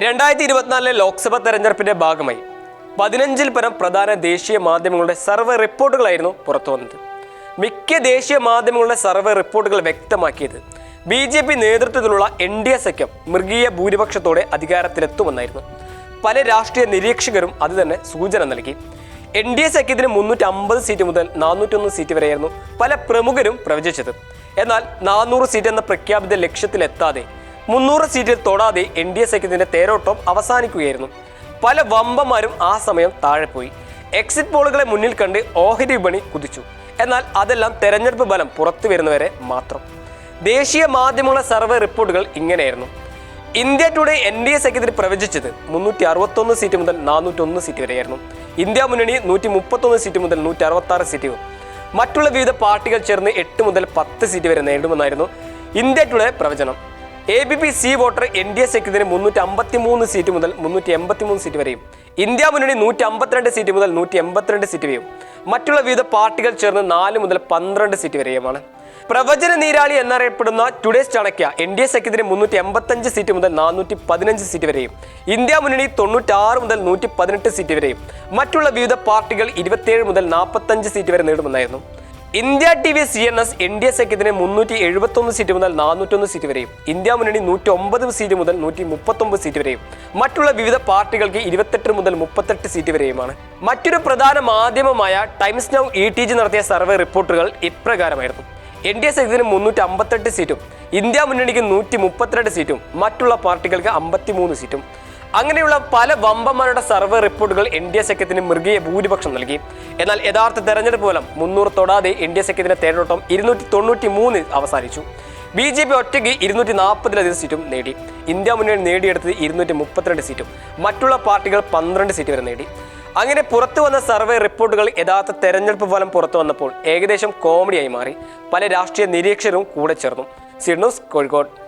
രണ്ടായിരത്തി ഇരുപത്തിനാലിലെ ലോക്സഭാ തെരഞ്ഞെടുപ്പിന്റെ ഭാഗമായി പതിനഞ്ചിൽ പരം പ്രധാന ദേശീയ മാധ്യമങ്ങളുടെ സർവേ റിപ്പോർട്ടുകളായിരുന്നു പുറത്തു വന്നത് മിക്ക ദേശീയ മാധ്യമങ്ങളുടെ സർവേ റിപ്പോർട്ടുകൾ വ്യക്തമാക്കിയത് ബി ജെ പി നേതൃത്വത്തിലുള്ള എൻ ഡി എ സഖ്യം മൃഗീയ ഭൂരിപക്ഷത്തോടെ അധികാരത്തിലെത്തുമെന്നായിരുന്നു. പല രാഷ്ട്രീയ നിരീക്ഷകരും അത് തന്നെ സൂചന നൽകി. എൻ ഡി എ സഖ്യത്തിന് മുന്നൂറ്റി അമ്പത് സീറ്റ് മുതൽ നാനൂറ്റൊന്ന് സീറ്റ് വരെയായിരുന്നു പല പ്രമുഖരും പ്രവചിച്ചത്. എന്നാൽ നാനൂറ് സീറ്റ് എന്ന പ്രഖ്യാപിത ലക്ഷ്യത്തിലെത്താതെ മുന്നൂറ് സീറ്റിൽ തൊടാതെ എൻ ഡി എ സഖ്യത്തിന്റെ തേരോട്ടം അവസാനിക്കുകയായിരുന്നു. പല വമ്പന്മാരും ആ സമയം താഴെപ്പോയി പോയി. എക്സിറ്റ് പോളുകളെ മുന്നിൽ കണ്ട് ഓഹരി വിപണി കുതിച്ചു. എന്നാൽ അതെല്ലാം തെരഞ്ഞെടുപ്പ് ബലം പുറത്തു വരുന്നവരെ മാത്രം. ദേശീയ മാധ്യമങ്ങളുടെ സർവേ റിപ്പോർട്ടുകൾ ഇങ്ങനെയായിരുന്നു. India Today N D A സഖ്യത്തിന് പ്രവചിച്ചത് മുന്നൂറ്റി അറുപത്തൊന്ന് സീറ്റ് മുതൽ നാനൂറ്റൊന്ന് സീറ്റ് വരെയായിരുന്നു. ഇന്ത്യ മുന്നണി നൂറ്റി മുപ്പത്തൊന്ന് സീറ്റ് മുതൽ നൂറ്റി അറുപത്തി ആറ് സീറ്റുകൾ മറ്റുള്ള വിവിധ പാർട്ടികൾ ചേർന്ന് എട്ട് മുതൽ പത്ത് സീറ്റ് വരെ നേടുമെന്നായിരുന്നു ഇന്ത്യ ടുഡേ പ്രവചനം. A B P C Voter N D A സഖ്യത്തിന് മുന്നൂറ്റി അമ്പത്തി മൂന്ന് സീറ്റ് മുതൽ മുന്നൂറ്റി എൺപത്തി മൂന്ന് സീറ്റ് വരെയും. ഇന്ത്യ മുന്നണി നൂറ്റി അമ്പത്തിരണ്ട് സീറ്റ് മുതൽ നൂറ്റി എൺപത്തിരണ്ട് സീറ്റ് വരെയും. മറ്റുള്ള വിവിധ പാർട്ടികൾ ചേർന്ന് നാല് മുതൽ പന്ത്രണ്ട് സീറ്റ് വരെയുമാണ്. പ്രവചന നീരാളി എന്നറിയപ്പെടുന്ന Today's Chanakya N D A സഖ്യത്തിന് മുന്നൂറ്റി എൺപത്തഞ്ച് സീറ്റ് മുതൽ നാനൂറ്റി പതിനഞ്ച് സീറ്റ് വരെയും. ഇന്ത്യ മുന്നണി തൊണ്ണൂറ്റാറ് മുതൽ നൂറ്റി പതിനെട്ട് സീറ്റ് വരെയും. മറ്റുള്ള വിവിധ പാർട്ടികൾ ഇരുപത്തിയേഴ് മുതൽ നാൽപ്പത്തഞ്ച് സീറ്റ് വരെ നേടുമെന്നായിരുന്നു. India T V C N X N D A സഖ്യത്തിന് മുന്നൂറ്റി എഴുപത്തൊന്ന് സീറ്റ് മുതൽ നാനൂറ്റൊന്ന് സീറ്റ് വരെയും ഇന്ത്യ മുന്നണി നൂറ്റി ഒമ്പത് സീറ്റ് മുതൽ നൂറ്റി മുപ്പത്തൊമ്പത് സീറ്റ് വരെയും മറ്റുള്ള വിവിധ പാർട്ടികൾക്ക് ഇരുപത്തെട്ട് മുതൽ മുപ്പത്തെട്ട് സീറ്റ് വരെയുമാണ്. മറ്റൊരു പ്രധാന മാധ്യമമായ Times Now E T G നടത്തിയ സർവേ റിപ്പോർട്ടുകൾ ഇപ്രകാരമായിരുന്നു. എൻ ഡി എ സഖ്യത്തിന് മുന്നൂറ്റി അമ്പത്തെട്ട് സീറ്റും ഇന്ത്യ മുന്നണിക്ക് നൂറ്റി മുപ്പത്തിരണ്ട് സീറ്റും മറ്റുള്ള പാർട്ടികൾക്ക് അമ്പത്തിമൂന്ന് സീറ്റും അങ്ങനെയുള്ള പല വമ്പന്മാരുടെ സർവേ റിപ്പോർട്ടുകൾ എൻ ഡി എ സഖ്യത്തിന് മൃഗീയ ഭൂരിപക്ഷം നൽകി. എന്നാൽ യഥാർത്ഥ തെരഞ്ഞെടുപ്പ് മൂലം മുന്നൂറ് തൊടാതെ എൻ ഡി എ സഖ്യത്തിന്റെ തേരോട്ടം ഇരുന്നൂറ്റി തൊണ്ണൂറ്റി മൂന്നിൽ അവസാനിച്ചു. ബി ജെ പി ഒറ്റയ്ക്ക് ഇരുന്നൂറ്റി നാൽപ്പതിലധികം സീറ്റും നേടി. ഇന്ത്യ മുന്നണി നേടിയെടുത്തത് ഇരുന്നൂറ്റി മുപ്പത്തിരണ്ട് സീറ്റും. മറ്റുള്ള പാർട്ടികൾ പന്ത്രണ്ട് സീറ്റ് വരെ നേടി. അങ്ങനെ പുറത്തു വന്ന സർവേ റിപ്പോർട്ടുകൾ യഥാർത്ഥ തെരഞ്ഞെടുപ്പ് ഫലം പുറത്തു വന്നപ്പോൾ ഏകദേശം കോമഡിയായി മാറി. പല രാഷ്ട്രീയ നിരീക്ഷകരും കൂടെ ചേർന്നു. സിഡ്നൂസ് കോഴിക്കോട്.